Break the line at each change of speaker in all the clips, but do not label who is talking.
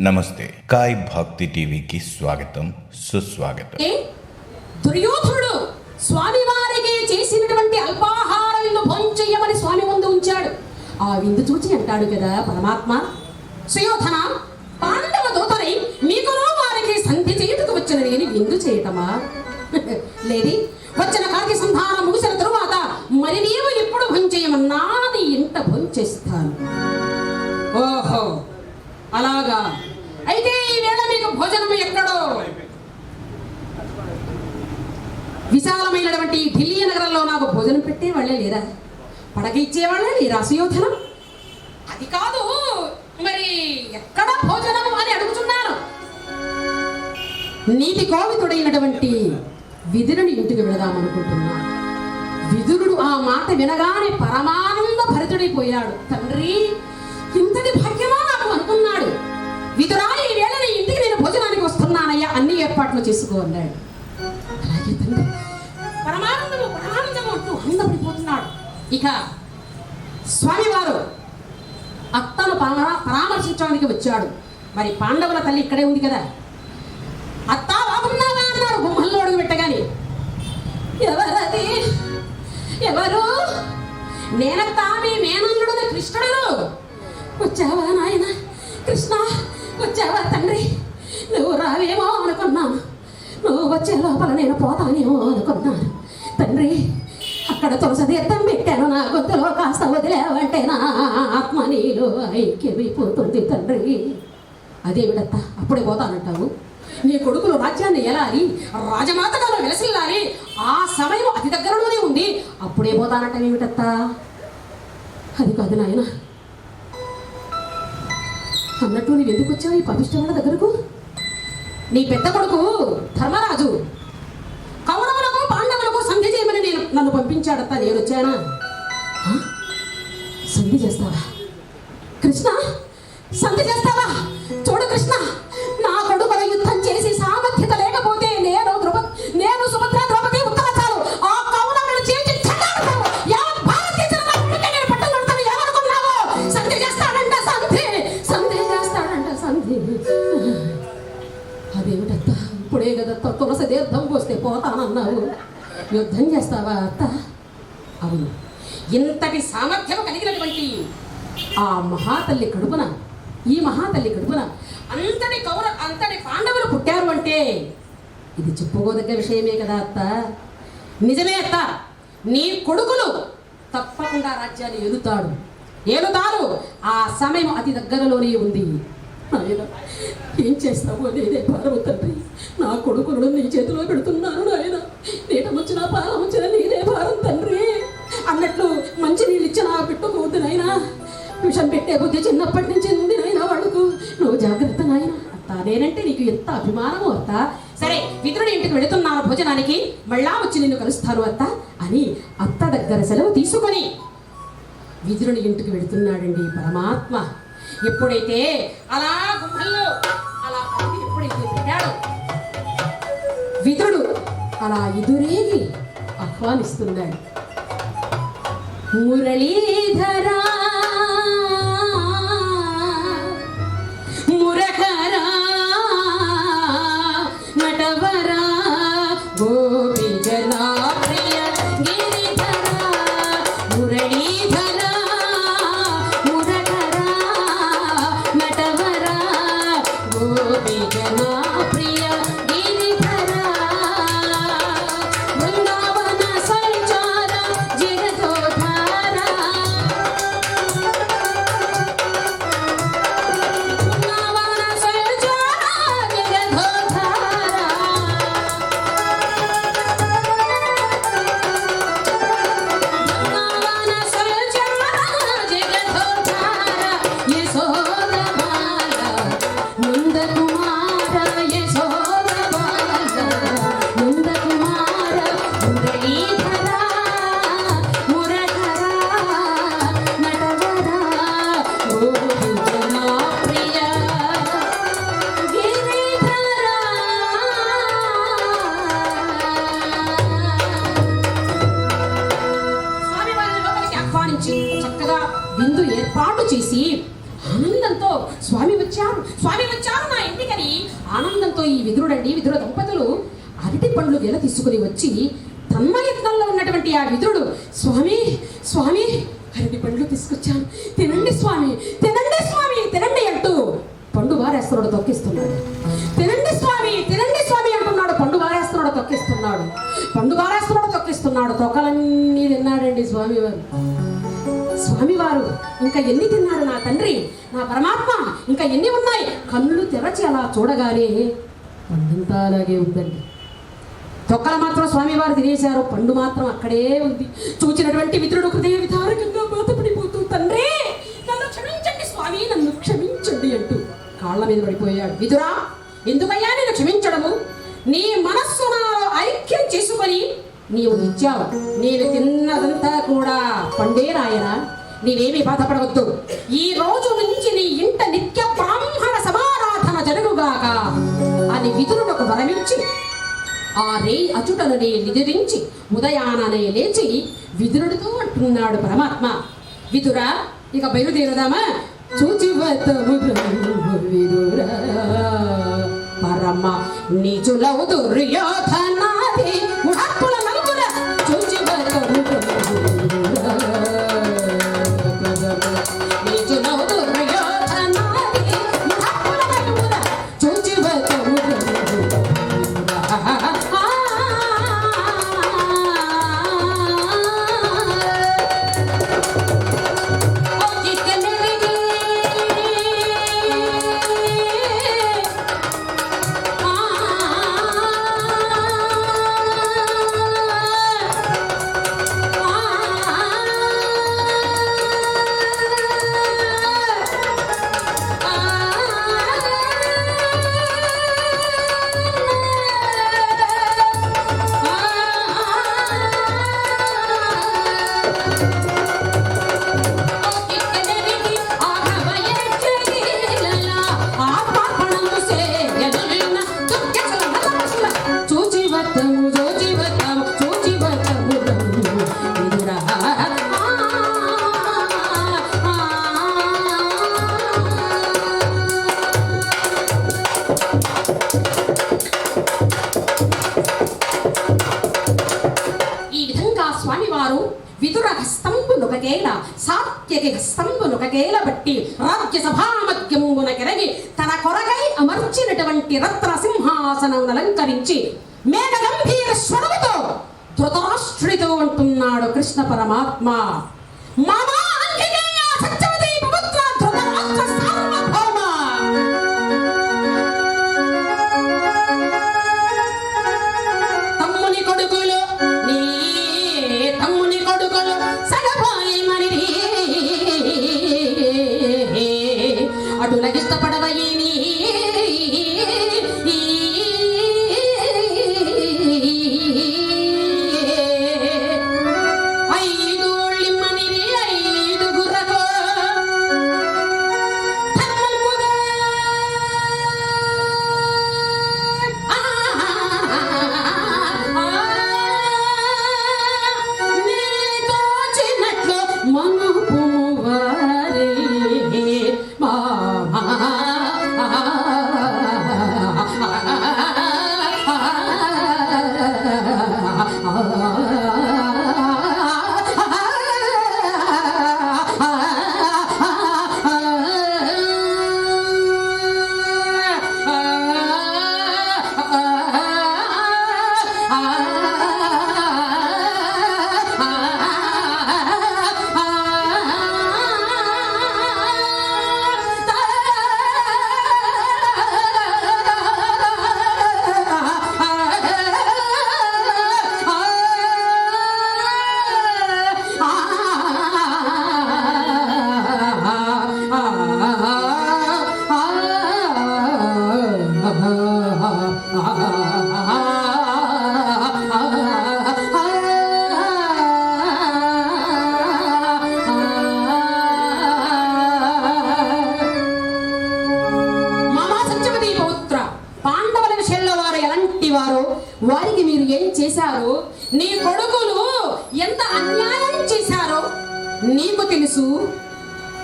నమస్తే. కాయ్ భక్తి టీవీకి స్వాగతం సుస్వాగతం.
ఏ? స్వామి వారికి చేసినటువంటి అల్పాహారాలను విందు స్వామి ముందు ఉంచాడు. ఆ విందు చూచి అంటాడు కదా పరమాత్మ సుయోధన పాండవ దూతని మీకును వారికి సంధి చేయుటకు వచ్చిన నేను విందు చేయటమా? లేది వచ్చిన కార్య సంధానం ముగిసిన తరువాత మరి నీవు ఎప్పుడు భోంచేయమన్నా నీ ఇంట భోంచేస్తాను ఓహో అలాగా. అయితే ఈ వేళ మీకు భోజనం ఎక్కడో? విశాలమైనటువంటి ఢిల్లీ నగరంలో నాకు భోజనం పెట్టే వాళ్ళే లేరా పడక ఇచ్చేవాళ్ళే లేరా సుయోధనం? అది కాదు మరి ఎక్కడ భోజనము అని అడుగుతున్నాను. నీతి కోవితుడైనటువంటి విదురుని ఇంటికి వెళదామనుకుంటున్నా విదురుడు ఆ మాట వినగానే పరమానంద భరితుడైపోయాడు. తండ్రి ఇంతటి భాగ్యమా నాకు అనుకున్నాడు. విదురా ఈ వేళ నీ ఇంటికి నేను భోజనానికి వస్తున్నానయ్యా అన్ని ఏర్పాట్లు చేసుకో అన్నాడు. అలాగే తండ్రి. పరమానందము పరమానందము అంటూ ఆనందపడిపోతున్నాడు ఇక స్వామివారు అత్తను పరామర్శించడానికి వచ్చాడు. మరి పాండవుల తల్లి ఇక్కడే ఉంది కదా. అత్త బాగున్నావా అన్నారు గుమ్మల్లో అడుగు పెట్టగాని. ఎవరది? ఎవరు? నేనత్త మీ మేనల్లుడు కృష్ణుడు వచ్చావా నాయన? కృష్ణ వచ్చావా తండ్రి? నువ్వు రావేమో అనుకున్నాను నువ్వు వచ్చే లోపల నేను పోతానేమో అనుకున్నాను తండ్రి అక్కడ తులసి తీర్థం పెట్టాను. నా గొంతులో కాస్త వదిలేవంటే నా ఆత్మ నీలో ఐక్యమైపోతుంది తండ్రి. అదేమిడత్త అప్పుడే పోతానంటావు. నీ కొడుకులు రాజ్యాన్ని ఎలాలి రాజమాతగా వెలసిల్లాలి ఆ సమయం అతి దగ్గరలోనే ఉంది. అప్పుడే పోతానంట ఏమిటత్త అది కాదు నాయన. అన్నట్టు నువ్వు ఎందుకు వచ్చావు ఈ పవిష్ట దగ్గరకు? నీ పెద్ద కొడుకు ధర్మరాజు. కౌరవులకు పాండవులకు సంధి చేయమని నేను నన్ను పంపించాడత్త. నేను వచ్చానా? సంధి చేస్తావా? కృష్ణ సంధి చేస్తావా? చూడు కృష్ణ. తులసి తీర్థం పోస్తే పోతానన్నావు. యుద్ధం చేస్తావా అత్త? అవును. ఇంతటి సామర్థ్యం కలిగినటువంటి ఆ మహాతల్లి కడుపున ఈ మహాతల్లి కడుపున అంతటి కౌర అంతటి పాండవులు పుట్టారు అంటే ఇది చెప్పుకోదగ్గ విషయమే కదా అత్త. నిజమే అత్త. నీ కొడుకులు తప్పకుండా రాజ్యాన్ని ఎదుతాడు ఏలుతారు. ఆ సమయం అతి దగ్గరలోనే ఉంది. ఏం చేస్తావో నేనే భారము తండ్రి. నా కొడుకులను నీ చేతిలో పెడుతున్నాను నాయన. నీట వచ్చిన పాల వచ్చిన నీదే భారం తండ్రి. అన్నట్లు మంచి నీళ్ళు ఇచ్చిన పెట్టుకోవద్దు నాయనా. విషం పెట్టే బుద్ధి చిన్నప్పటి నుంచి ఉంది నాయన వాడుకు నువ్వు జాగ్రత్త నాయన. అత్త నేనంటే నీకు ఎంత అభిమానమో అత్త. సరే విదురుడి ఇంటికి వెళుతున్నాను భోజనానికి. మళ్ళా వచ్చి నిన్ను కలుస్తాను అత్త అని అత్త దగ్గర సెలవు తీసుకొని విదురుని ఇంటికి వెళుతున్నాడండి పరమాత్మ. ఎప్పుడైతే అలా గుహల్లో అలా విధుడు. అలా ఎదురేగి ఆహ్వానిస్తున్నాడు మురళీధరా ఆనందంతో స్వామి వచ్చారు. స్వామి వచ్చారు నా ఇంటికని. ఆనందంతో ఈ విధుడండి విదుర దంపతులు అరటి పండ్లు వెల తీసుకుని వచ్చి తన్మయత్నంలో ఉన్నటువంటి ఆ విధుడు స్వామి స్వామి అరటి పండ్లు తీసుకొచ్చాను. తినండి స్వామి తినండి స్వామి తినండి అంటూ పండు వారేస్తున్నాడు తొక్కిస్తున్నాడు. తినండి స్వామి తినండి స్వామి అంటున్నాడు పండు వారేస్తున్నాడు తొక్కిస్తున్నాడు. పండు వారేస్తున్నాడు తొక్కిస్తున్నాడు. తొక్కలన్నీ తిన్నాడండి స్వామి వారు. స్వామివారు. ఇంకా ఎన్ని తిన్నాడు నా తండ్రి? నా పరమాత్మ ఇంకా ఎన్ని ఉన్నాయి? కన్నులు తెరచి అలా చూడగానే పండంతా అలాగే ఉందండి. తొక్కల మాత్రం స్వామివారు తినేశారు. పండు మాత్రం అక్కడే ఉంది. చూచినటువంటి మిత్రుడు హృదయ విధారకంగా బాధపడిపోతూ తండ్రి నన్ను క్షమించండి స్వామి నన్ను క్షమించండి అంటూ కాళ్ళ మీద పడిపోయాడు. విదురా ఎందుకయ్యా నేను క్షమించడము? నీ మనస్సు నాలో ఐక్యం చేసుకొని నీవు ఇచ్చావు. నేను తిన్నదంతా కూడా పండే రాయనా నీవేమీ బాధపడవద్దు. ఈ రోజు నుంచి నీ ఇంట నిత్య బ్రాహ్మణ సమారాధన జరుగుగాక అని విదురునకు వరమించి ఆ రే అచుటనునే నిదిరించి ఉదయాననే లేచి విదురుడితో అంటున్నాడు పరమాత్మ. విదురా ఇక బయలుదేరదామా? చూచి విదురా. పరమ నీచులవు దుర్యోధనాది అలంకరించి మేఘ గంభీర స్వరముతో ధృతరాష్ట్రుడితో ఉంటున్నాడు కృష్ణ పరమాత్మ. మా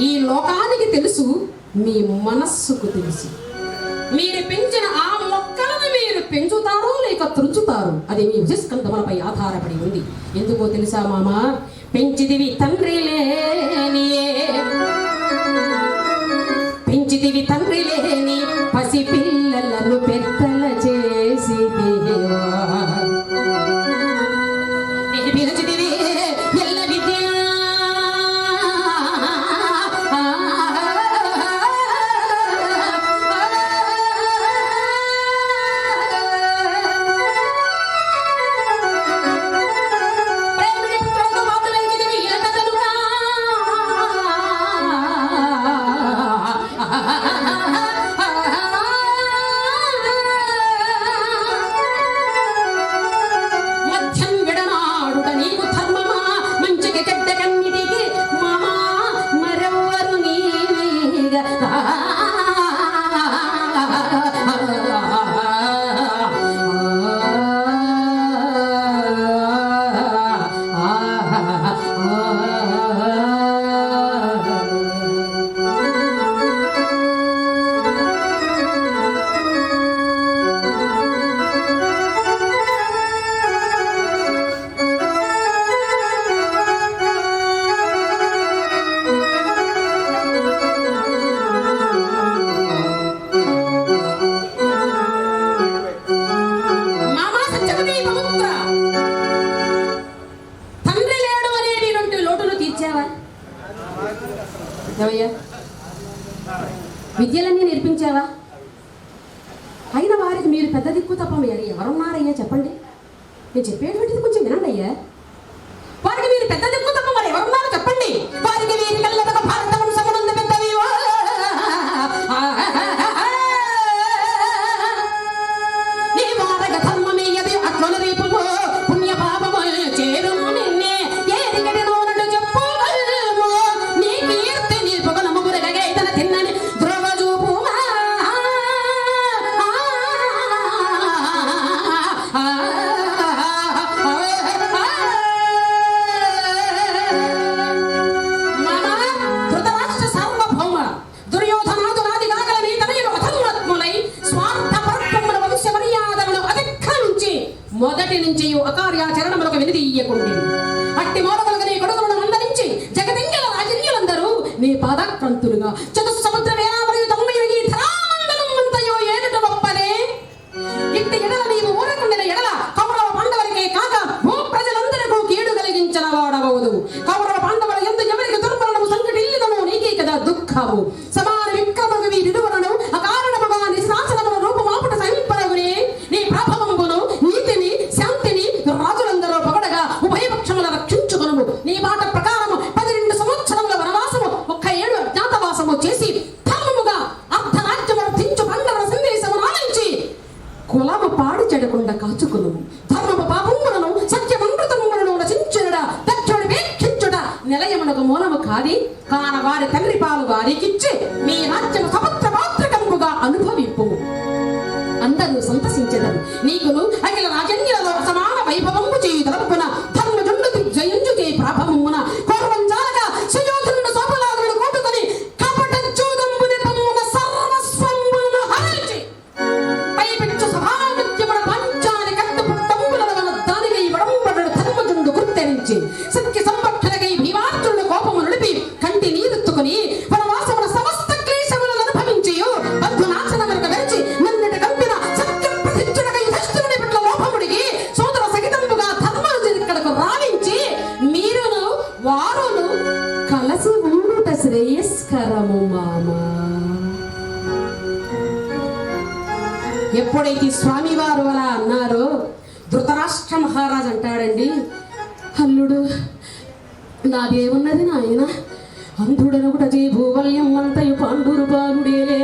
ఈ లోకానికి తెలుసు మీ మనస్సుకు తెలుసు. మీరు పెంచిన ఆ మొక్కలను మీరు పెంచుతారు లేక త్రుంచుతారు అది మీ విజస్కంధములపై ఆధారపడి ఉంది. ఎందుకో తెలుసా మామ? పెంచిదివి తండ్రి లేని ติติดกันเล శ్రేయస్కరము మామా ఎప్పుడైతే స్వామివారు అలా అన్నారో ధృతరాష్ట్ర మహారాజ్ అంటాడండి అల్లుడు నాదేమున్నది నాయన అంధుడనుగుటది భూవల్యం అంతయు పాండురు బాలుడేలే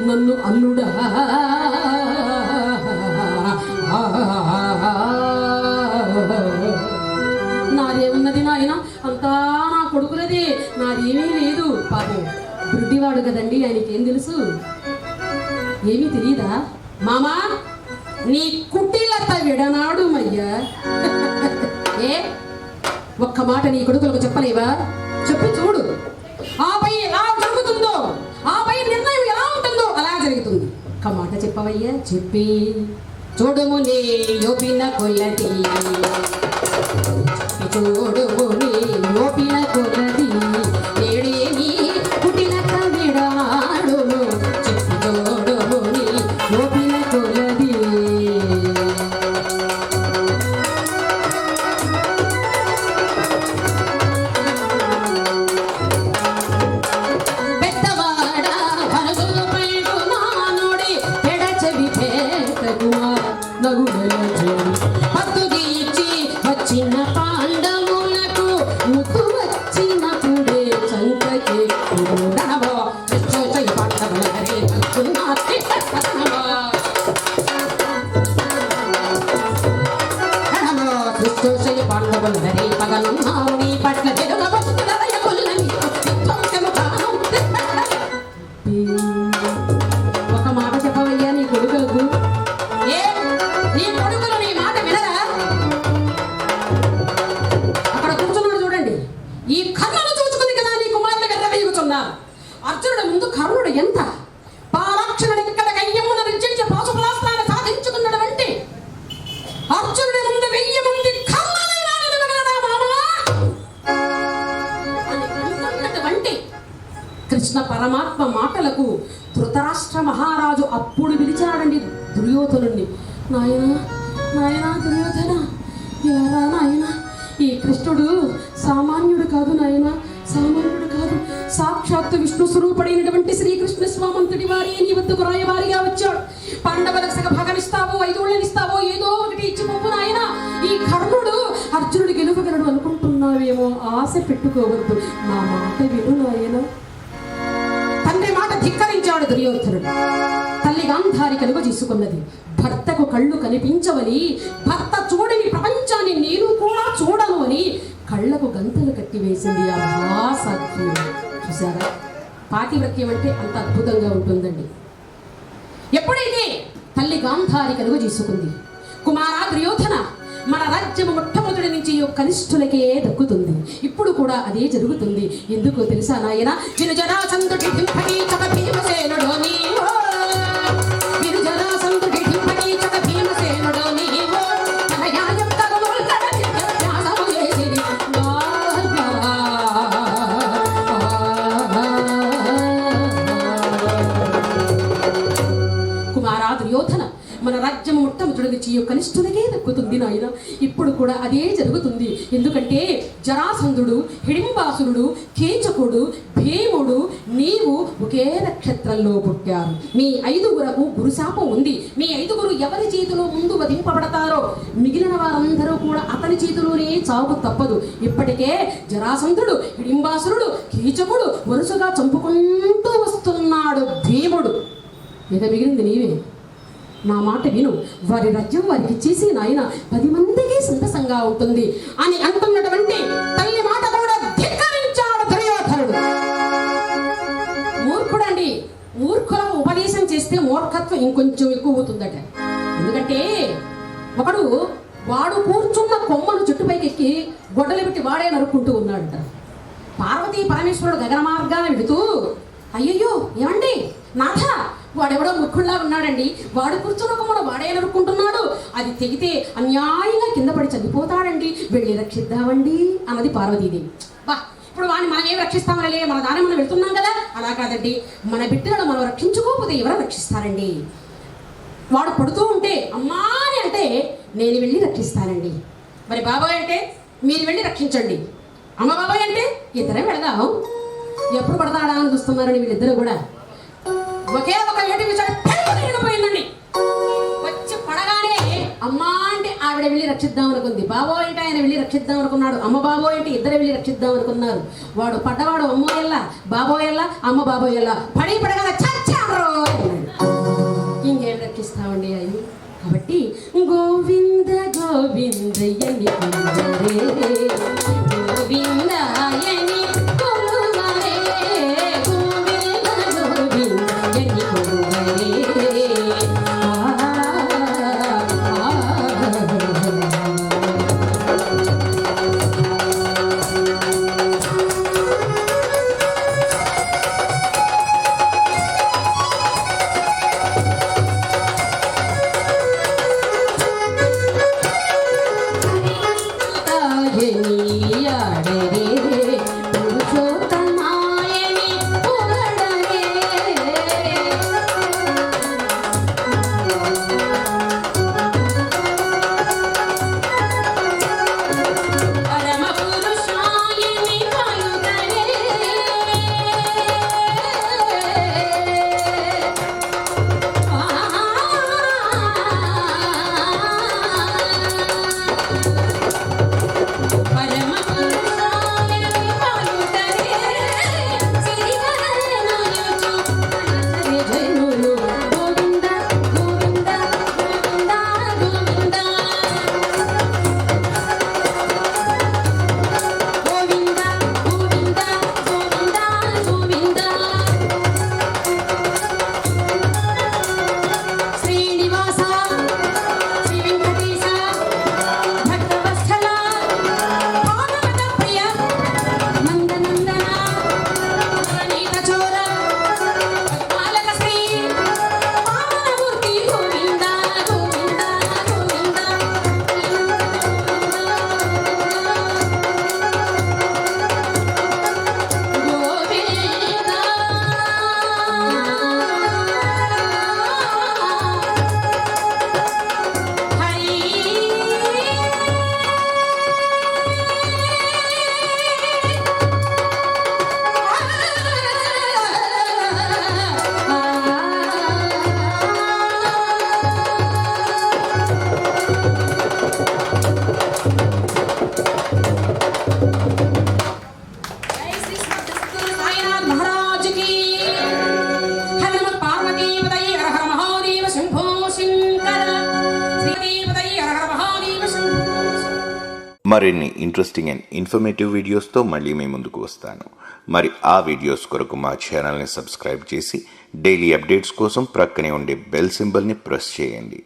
నన్ను అల్లుడా. నాదేమున్నది నాయన అంతా నా కొడుకులది. నాదేమీ లేదు. పాపం బృడ్డివాడు కదండి ఆయనకేం తెలుసు? ఏమీ తెలియదా మామా నీ కుట్టిలత విడనాడు మయ్యా. ఏ ఒక్క మాట నీ కొడుకులకు చెప్పలేవా? చెప్పి చూడు. చెప్పవయ్యా? చెప్పి చూడుము నీ యోపిన కొల్లటి. చూడుము నీ యోపిన కొల్ల స్వరూపుడైనటువంటి శ్రీకృష్ణ స్వామంతుడి వారి నీ వద్దకు రాయవారిగా వచ్చాడు. పాండవులకు సగ భాగమిస్తావో ఐదోళ్ళనిస్తావో ఏదో ఒకటి ఇచ్చి పంపు నాయన. ఈ కర్ణుడు అర్జునుడు గెలుపగలడు అనుకుంటున్నావేమో ఆశ పెట్టుకోవద్దు. నా మాట విను నాయన. తండ్రి మాట ధిక్కరించాడు దుర్యోధనుడు. తల్లి గాంధారి కలుగు చేసుకున్నది. భర్తకు కళ్ళు కనిపించవని భర్త చూడని ప్రపంచాన్ని నేను కూడా చూడను అని కళ్ళకు గంతలు కట్టివేసింది ఆ మహాసాధ్యం చూసారా పాతివ్రత్యం అంటే అంత అద్భుతంగా ఉంటుందండి. ఎప్పుడైతే తల్లి గాంధారి కలుగు చేసుకుంది కుమారా దుర్యోధన మన రాజ్యము మొట్టమొదటి నుంచి ఈ కనిష్ఠులకే దక్కుతుంది. ఇప్పుడు కూడా అదే జరుగుతుంది. ఎందుకో తెలుసా నాయన? విను జరాసంధుడి భీమసేనుడు నీవో మొట్టమొదటి ఈ దక్కుతుంది నాయన. ఇప్పుడు కూడా అదే జరుగుతుంది. ఎందుకంటే జరాసంధుడు హిడింబాసురుడు కీచకుడు భీముడు నీవు ఒకే నక్షత్రంలో పుట్టారు. మీ ఐదుగురకు గురుశాపం ఉంది. మీ ఐదుగురు ఎవరి చేతిలో ముందు వధింపబడతారో మిగిలిన వారందరూ కూడా అతని చేతిలోనే చావు తప్పదు. ఇప్పటికే జరాసంధుడు హిడింబాసురుడు కీచకుడు వరుసగా చంపుకుంటూ వస్తున్నాడు భీముడు. ఇక మిగిలింది నీవే. నా మాట విను. వారి రాజ్యం వారికి చేసి నాయన పది మందికి సంతసంగా ఉంటుంది. అని అంటున్నటువంటి తల్లి మాట కూడా ధిక్కరించాడు దుర్యోధనుడు. మూర్ఖుడండి. మూర్ఖులకు ఉపదేశం చేస్తే మూర్ఖత్వం ఇంకొంచెం ఎక్కువ అవుతుందట. ఎందుకంటే ఒకడు వాడు కూర్చున్న కొమ్మను చుట్టుపైకి ఎక్కి గొడ్డలు పెట్టి వాడే నరుక్కుంటూ ఉన్నాడట. పార్వతీ పరమేశ్వరుడు గగన మార్గాన వెళుతూ అయ్యయ్యో ఏమండి? నాథ వాడెవడో ముక్కుల్లా ఉన్నాడండి. వాడు కూర్చున్న కొమ్మను వాడే నరుక్కుంటున్నాడు అది తెగితే అన్యాయంగా కింద పడి చనిపోతాడండి. వెళ్ళి రక్షిద్దామండి అన్నది పార్వతీదేవి. బా ఇప్పుడు వాడిని మనం ఏం రక్షిస్తామనలే? మన దాని మనం వెళ్తున్నాం కదా? అలా కాదండి. మన బిడ్డలను మనం రక్షించుకోకపోతే ఎవరో రక్షిస్తారండి? వాడు పడుతూ ఉంటే అమ్మా అని అంటే నేను వెళ్ళి రక్షిస్తానండి. మరి బాబాయ్ అంటే మీరు వెళ్ళి రక్షించండి. అమ్మ బాబాయ్ అంటే ఇద్దరే వెళదాం. ఎప్పుడు పడతాడా అని చూస్తున్నారని వీళ్ళిద్దరు కూడా ఒకే ఒక ఏటి విరిగిపోయిందండి వచ్చి పడగానే అమ్మా అంటే ఆవిడ వెళ్ళి రక్షిద్దాం అనుకుంది. బాబో ఏంటి ఆయన వెళ్ళి రక్షిద్దాం అనుకున్నాడు? అమ్మ బాబో ఏంటి? ఇద్దరు వెళ్ళి రక్షిద్దాం అనుకున్నారు. వాడు పడ్డవాడు అమ్మో ఎల్లా బాబో ఎల్లా అమ్మ బాబో ఎల్లా. పడి పడగా చచ్చారు ఇంకేం రక్షిస్తామండి అయ్యి? కాబట్టి గోవింద గోవిందయ్య
మరిన్ని ఇంట్రెస్టింగ్ అండ్ ఇన్ఫర్మేటివ్ వీడియోస్తో మళ్ళీ మీ ముందుకు వస్తాను. మరి ఆ వీడియోస్ కొరకు మా ఛానల్ని సబ్స్క్రైబ్ చేసి డైలీ అప్డేట్స్ కోసం ప్రక్కనే ఉండే బెల్ సింబల్ని ప్రెస్ చేయండి.